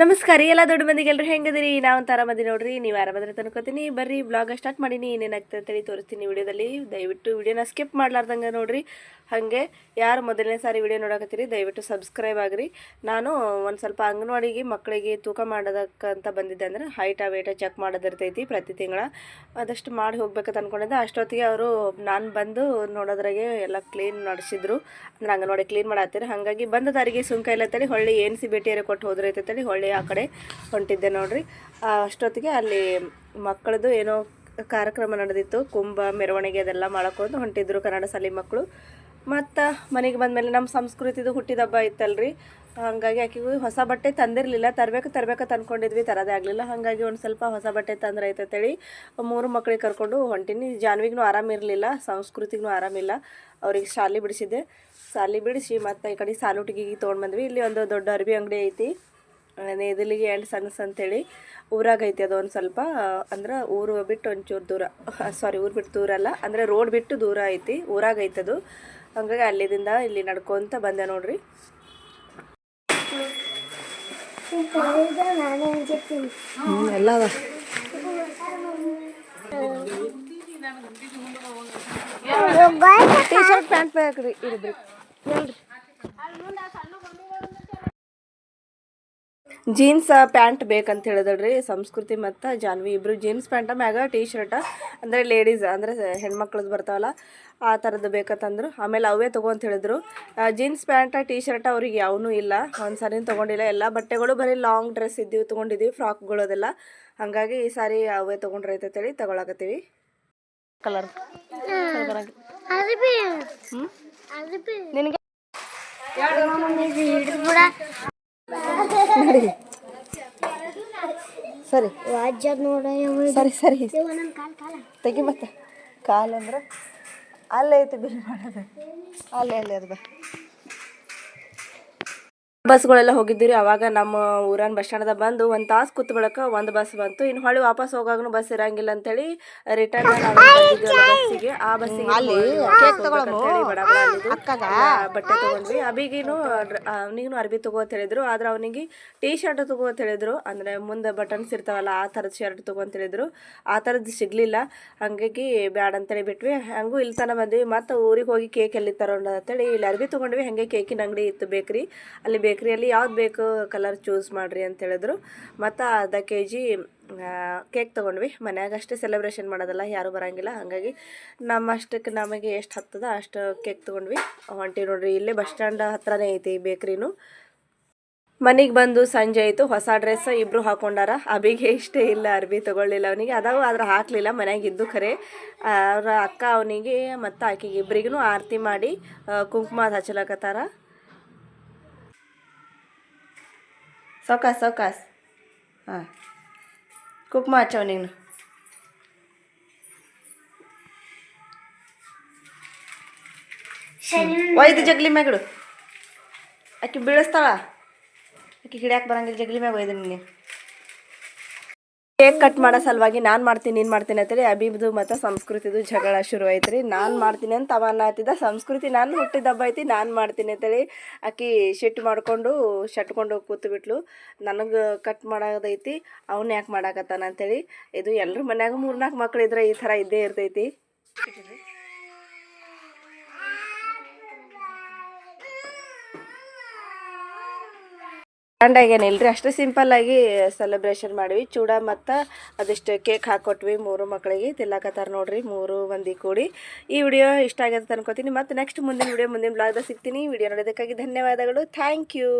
ನಮಸ್ಕಾರ ಎಲ್ಲ ದೊಡ್ಡ ಮಂದಿಗೆ ಎಲ್ಲರೂ ಹೆಂಗದಿರಿ ಒಂಥರ ಆರಾಮದಿ ನೋಡ್ರಿ, ನೀವು ಆರಾಮದ್ರೆ ತನ್ಕೋತೀನಿ ಬರ್ರಿ ಬ್ಲಾಗ್ ಸ್ಟಾರ್ಟ್ ಮಾಡೀನಿ. ಏನೇನಾಗ್ತದೆ ಅಂತೇಳಿ ತೋರಿಸ್ತೀನಿ ವಿಡಿಯೋದಲ್ಲಿ. ದಯವಿಟ್ಟು ವಿಡಿಯೋನ ಸ್ಕಿಪ್ ಮಾಡ್ಲಾರ್ದಂಗೆ ನೋಡ್ರಿ. ಹಾಗೆ ಯಾರು ಮೊದಲನೇ ಸಾರಿ ವಿಡಿಯೋ ನೋಡಕತ್ತೀರಿ, ದಯವಿಟ್ಟು ಸಬ್ಸ್ಕ್ರೈಬ್ ಆಗ್ರಿ. ನಾನು ಒಂದು ಸ್ವಲ್ಪ ಅಂಗನವಾಡಿಗೆ ಮಕ್ಕಳಿಗೆ ತೂಕ ಮಾಡೋದಕ್ಕಂತ ಬಂದಿದ್ದೆ ಅಂದ್ರೆ ಹೈಟ ವೇಟ ಚೆಕ್ ಮಾಡೋದಿರ್ತೈತಿ ಪ್ರತಿ ತಿಂಗಳ. ಅದಷ್ಟು ಮಾಡಿ ಹೋಗ್ಬೇಕಂತ ಅಂದ್ಕೊಂಡಿದ್ದೆ ಅಷ್ಟೊತ್ತಿಗೆ ಅವರು ನಾನು ಬಂದು ನೋಡೋದ್ರಾಗೆ ಎಲ್ಲ ಕ್ಲೀನ್ ನಡೆಸಿದ್ರು. ಅಂದ್ರೆ ಅಂಗನವಾಡಿ ಕ್ಲೀನ್ ಮಾಡತ್ತೀರಿ. ಹಾಗಾಗಿ ಬಂದ ದಾರಿಗೆ ಸುಂಕ ಇಲ್ಲ ತಳಿ ಹೊಳ್ಳಿ ಏನು ಸಿ ಭೇಟಿಯಾರೆ ಕೊಟ್ಟು ಹೋದ್ರೈತೆ ತಳಿ ಹೊಳ್ಳಿ ಆ ಕಡೆ ಹೊಂಟಿದ್ದೆ ನೋಡ್ರಿ. ಅಷ್ಟೊತ್ತಿಗೆ ಅಲ್ಲಿ ಮಕ್ಕಳದು ಏನೋ ಕಾರ್ಯಕ್ರಮ ನಡೆದಿತ್ತು. ಕುಂಭ, ಮೆರವಣಿಗೆ ಅದೆಲ್ಲ ಮಾಡಕೊಂಡು ಹೊಂಟಿದ್ರು ಕನ್ನಡ ಶಾಲೆ ಮಕ್ಕಳು. ಮತ್ತು ಮನೆಗೆ ಬಂದಮೇಲೆ ನಮ್ಮ ಸಂಸ್ಕೃತಿದು ಹುಟ್ಟಿದ ಹಬ್ಬ ಇತ್ತಲ್ರಿ. ಹಾಗಾಗಿ ಆಕೆಗೂ ಹೊಸ ಬಟ್ಟೆ ತಂದಿರಲಿಲ್ಲ. ತರಬೇಕು ತರಬೇಕು ತಂದ್ಕೊಂಡಿದ್ವಿ ತರೋದೇ ಆಗಲಿಲ್ಲ. ಹಾಗಾಗಿ ಒಂದು ಸ್ವಲ್ಪ ಹೊಸ ಬಟ್ಟೆ ತಂದ್ರೆ ಅಂತೇಳಿ ಮೂರು ಮಕ್ಕಳಿಗೆ ಕರ್ಕೊಂಡು ಹೊಂಟೀನಿ. ಜಾನ್ವಿಗೂ ಆರಾಮಿರಲಿಲ್ಲ ಸಂಸ್ಕೃತಿಗೂ ಆರಾಮಿಲ್ಲ ಅವ್ರಿಗೆ ಶಾಲಿ ಬಿಡಿಸಿದ್ದೆ. ಶಾಲಿ ಬಿಡಿಸಿ ಮತ್ತು ಈ ಕಡೆ ಸಾಲುಟಿಗೆ ತೊಗೊಂಡು ಬಂದ್ವಿ. ಇಲ್ಲಿ ಒಂದು ದೊಡ್ಡ ಅರ್ಬಿ ಅಂಗಡಿ ಐತಿ. ನೇದಲಿಗೆ ಆ್ಯಂಡ್ ಸನ್ಸ್ ಅಂತೇಳಿ ಊರಾಗ ಐತಿ ಅದು ಒಂದು ಸ್ವಲ್ಪ ಅಂದ್ರೆ ಊರು ಬಿಟ್ಟು ಒಂಚೂರು ದೂರ ಸಾರಿ ಊರು ಬಿಟ್ಟು ದೂರ ಅಲ್ಲ ಅಂದರೆ ರೋಡ್ ಬಿಟ್ಟು ದೂರ ಐತಿ ಊರಾಗ ಐತಿ ಅದು. ಹಂಗಾಗಿ ಅಲ್ಲಿದಿಂದ ಇಲ್ಲಿ ನಡ್ಕೊಂತ ಬಂದೆ ನೋಡ್ರಿ. ಎಲ್ಲ ಅದ. ಟೀ ಶರ್ಟ್ ಪ್ಯಾಂಟ್ ಬೇಕ್ರಿ ಇರಿದ್ರಿ. ಹೇಳ್ರಿ. ಜೀನ್ಸ್ ಪ್ಯಾಂಟ್ ಬೇಕಂತ ಹೇಳಿದಳ್ರಿ ಸಂಸ್ಕೃತಿ ಮತ್ತು ಜಾನ್ವಿ ಇಬ್ಬರು ಜೀನ್ಸ್ ಪ್ಯಾಂಟ ಮ್ಯಾಗ ಟೀ ಶರ್ಟ ಅಂದರೆ ಲೇಡೀಸ್ ಅಂದರೆ ಹೆಣ್ಮಕ್ಳದ್ದು ಬರ್ತಾವಲ್ಲ ಆ ಥರದ್ದು ಬೇಕಂತಂದ್ರು. ಆಮೇಲೆ ಅವೇ ತಗೋ ಅಂತ ಹೇಳಿದ್ರು. ಜೀನ್ಸ್ ಪ್ಯಾಂಟ ಟೀ ಶರ್ಟ್ ಅವ್ರಿಗೆ ಯಾವನೂ ಇಲ್ಲ. ಒಂದು ಸಾರಿ ತೊಗೊಂಡಿಲ್ಲ. ಎಲ್ಲ ಬಟ್ಟೆಗಳು ಬರೀ ಲಾಂಗ್ ಡ್ರೆಸ್ ಇದ್ದೀವಿ ತೊಗೊಂಡಿದ್ದೀವಿ ಫ್ರಾಕ್ಗಳು ಅದೆಲ್ಲ. ಹಾಗಾಗಿ ಈ ಸಾರಿ ಅವೇ ತೊಗೊಂಡ್ರೆ ಹೇಳಿ ತಗೊಳಕತ್ತೀವಿ. ಕಲರ್ ನಿನಗೆ? ಸರಿ. ಸರಿ ಸರಿ. ತೆಗಿ ಮತ್ತೆ. ಕಾಲು ಅಂದ್ರೆ ಅಲ್ಲೇ ಐತಿ ಬಿಲ್ ಮಾಡೋದು. ಅಲ್ಲೇ ಅಲ್ಲೇ ಬಾ. ಬಸ್ಗಳೆಲ್ಲ ಹೋಗಿದ್ದೀರಿ ಅವಾಗ ನಮ್ಮ ಊರನ್ ಬಸ್ ಸ್ಟ್ಯಾಂಡ್ದಾಗ ಬಂದು ಒಂದು ತಾಸು ಕೂತ್ ಬಳಕ ಒಂದು ಬಸ್ ಬಂತು. ಇನ್ನು ಹೊಳ್ಳಿ ವಾಪಸ್ ಹೋಗಾಗನು ಬಸ್ ಇರಂಗಿಲ್ಲ ಅಂತೇಳಿ ರಿಟರ್ನ್ ಬಸ್ಸಿಗೆ. ಆ ಬಸ್ಸಿಗೆ ಬಟ್ಟೆ ತಗೊಂಡ್ವಿ. ಅಬಿಗಿನು ಅವನಿಗೂ ಅರ್ಬಿ ತಗೋ ಅಂತ ಹೇಳಿದ್ರು. ಆದ್ರೆ ಅವನಿಗೆ ಟೀ ಶರ್ಟ್ ತಗೋ ಅಂತ ಹೇಳಿದ್ರು. ಅಂದ್ರೆ ಮುಂದೆ ಬಟನ್ಸ್ ಇರ್ತಾವಲ್ಲ ಆ ಥರದ ಶರ್ಟ್ ತಗೋ ಅಂತ ಹೇಳಿದ್ರು. ಆ ತರದ್ ಸಿಗ್ಲಿಲ್ಲ. ಹಂಗಾಗಿ ಬ್ಯಾಡ ಅಂತೇಳಿ ಬಿಟ್ವಿ. ಹಂಗೂ ಇಲ್ಲಿ ತನ ಬಂದ್ವಿ. ಮತ್ತೆ ಊರಿಗೆ ಹೋಗಿ ಕೇಕ್ ಎಲ್ಲಿ ತರೋಣ ಅಂತೇಳಿ ಇಲ್ಲಿ ಅರ್ಬಿ ತಗೊಂಡ್ವಿ. ಹಂಗೆ ಕೇಕಿನ ಅಂಗಡಿ ಇತ್ತು ಬೇಕ್ರಿ. ಅಲ್ಲಿ ಬೇಕ್ರಿಯಲ್ಲಿ ಯಾವ್ದು ಬೇಕು ಕಲರ್ ಚೂಸ್ ಮಾಡಿರಿ ಅಂತ ಹೇಳಿದ್ರು. ಮತ್ತು ಅರ್ಧ ಕೆ ಜಿ ಕೇಕ್ ತೊಗೊಂಡ್ವಿ. ಮನ್ಯಾಗ ಅಷ್ಟೇ ಸೆಲೆಬ್ರೇಷನ್ ಮಾಡೋದಲ್ಲ, ಯಾರೂ ಬರೋಂಗಿಲ್ಲ. ಹಾಗಾಗಿ ನಮ್ಮ ಅಷ್ಟಕ್ಕೆ ನಮಗೆ ಎಷ್ಟು ಹತ್ತದ, ಅಷ್ಟು ಕೇಕ್ ತೊಗೊಂಡ್ವಿ. ಹೊಂಟಿ ನೋಡ್ರಿ, ಇಲ್ಲೇ ಬಸ್ ಸ್ಟ್ಯಾಂಡ್ ಹತ್ರನೇ ಐತಿ ಬೇಕ್ರಿನೂ. ಮನೆಗೆ ಬಂದು ಸಂಜೆ ಆಯಿತು, ಹೊಸ ಡ್ರೆಸ್ ಇಬ್ಬರು ಹಾಕೊಂಡಾರ. ಅಬಿಗೆ ಇಷ್ಟೇ ಇಲ್ಲ, ಅರ್ಬಿ ತೊಗೊಳ್ಳಿಲ್ಲ ಅವನಿಗೆ. ಅದಾವು, ಆದ್ರೆ ಹಾಕಲಿಲ್ಲ, ಮನ್ಯಾಗ ಇದ್ದು ಖರೆ. ಅವ್ರ ಅಕ್ಕ ಅವನಿಗೆ ಮತ್ತು ಆಕಿಗೆ ಇಬ್ಬರಿಗೂ ಆರತಿ ಮಾಡಿ ಕುಂಕುಮ ಹಚ್ಚಲಕತ್ತಾರ. ಸೌಕಾಸ್ ಸೌಕಾಸ್ ಹಾಂ. ಕುಕ್ ಮಾಡ್ಚವ ನೀನು. ಒಯ್ದು ಜಗ್ಲಿ ಮ್ಯಾಗಡು. ಆಕೆ ಬೀಳಿಸ್ತಾಳ. ಆಕೆ ಹಿಡಿಯಾಕೆ ಬರಂಗಿಲ್ಲ ಜಗ್ಲಿ ಮ್ಯಾಗ ಒಯ್ದು ನೀನು ಕೇಕ್ ಕಟ್ ಮಾಡೋ ಸಲುವಾಗಿ ನಾನು ಮಾಡ್ತೀನಿ, ನೀನು ಮಾಡ್ತೀನಿ ಅಂತೇಳಿ ಅಬಿಬ್ದು ಮತ್ತು ಸಂಸ್ಕೃತಿದು ಜಗಳ ಶುರು ಐತ್ರಿ. ನಾನು ಮಾಡ್ತೀನಿ ಅಂತ ಅವನ್ನ ಅನ್ನತ್ತಿದ್ದ ಸಂಸ್ಕೃತಿ ನಾನು ಹುಟ್ಟಿದ ಹಬ್ಬ ಐತಿ, ನಾನು ಮಾಡ್ತೀನಿ ಅಂತೇಳಿ ಆಕಿ ಶಿಟ್ ಮಾಡಿಕೊಂಡು ಶಟ್ಕೊಂಡು ಕೂತು ಬಿಟ್ಲು. ನನಗೆ ಕಟ್ ಮಾಡೋದೈತಿ ಅವ್ನು ಯಾಕೆ ಮಾಡಾಕತ್ತಾನ ಅಂತೇಳಿ ಇದು ಎಲ್ಲರ ಮನ್ಯಾಗ ಮೂರ್ನಾಲ್ಕು ಮಕ್ಳು ಇದ್ರೆ ಈ ಥರ ಇದ್ದೇ ಇರ್ತೈತಿ. ಗ್ರ್ಯಾಂಡಾಗೇನಿಲ್ರಿ ಅಷ್ಟು ಸಿಂಪಲ್ಲಾಗಿ ಸೆಲೆಬ್ರೇಷನ್ ಮಾಡಿವಿ. ಚೂಡ ಮತ್ತು ಅದಿಷ್ಟು ಕೇಕ್ ಹಾಕೊಟ್ವಿ ಮೂರು ಮಕ್ಕಳಿಗೆ ತಿಲ್ಲಾಕತ್ತಾರ ನೋಡ್ರಿ, ಮೂರು ಮಂದಿ ಕೂಡಿ. ಈ ವಿಡಿಯೋ ಇಷ್ಟ ಆಗ್ಯದ ಅನ್ಕೋತೀನಿ. ಮತ್ತು ನೆಕ್ಸ್ಟ್ ಮುಂದಿನ ವಿಡಿಯೋ ಮುಂದಿನ ಬ್ಲಾಗ್ದಾಗ ಸಿಗ್ತೀನಿ. ವಿಡಿಯೋ ನೋಡೋದಕ್ಕಾಗಿ ಧನ್ಯವಾದಗಳು. Thank you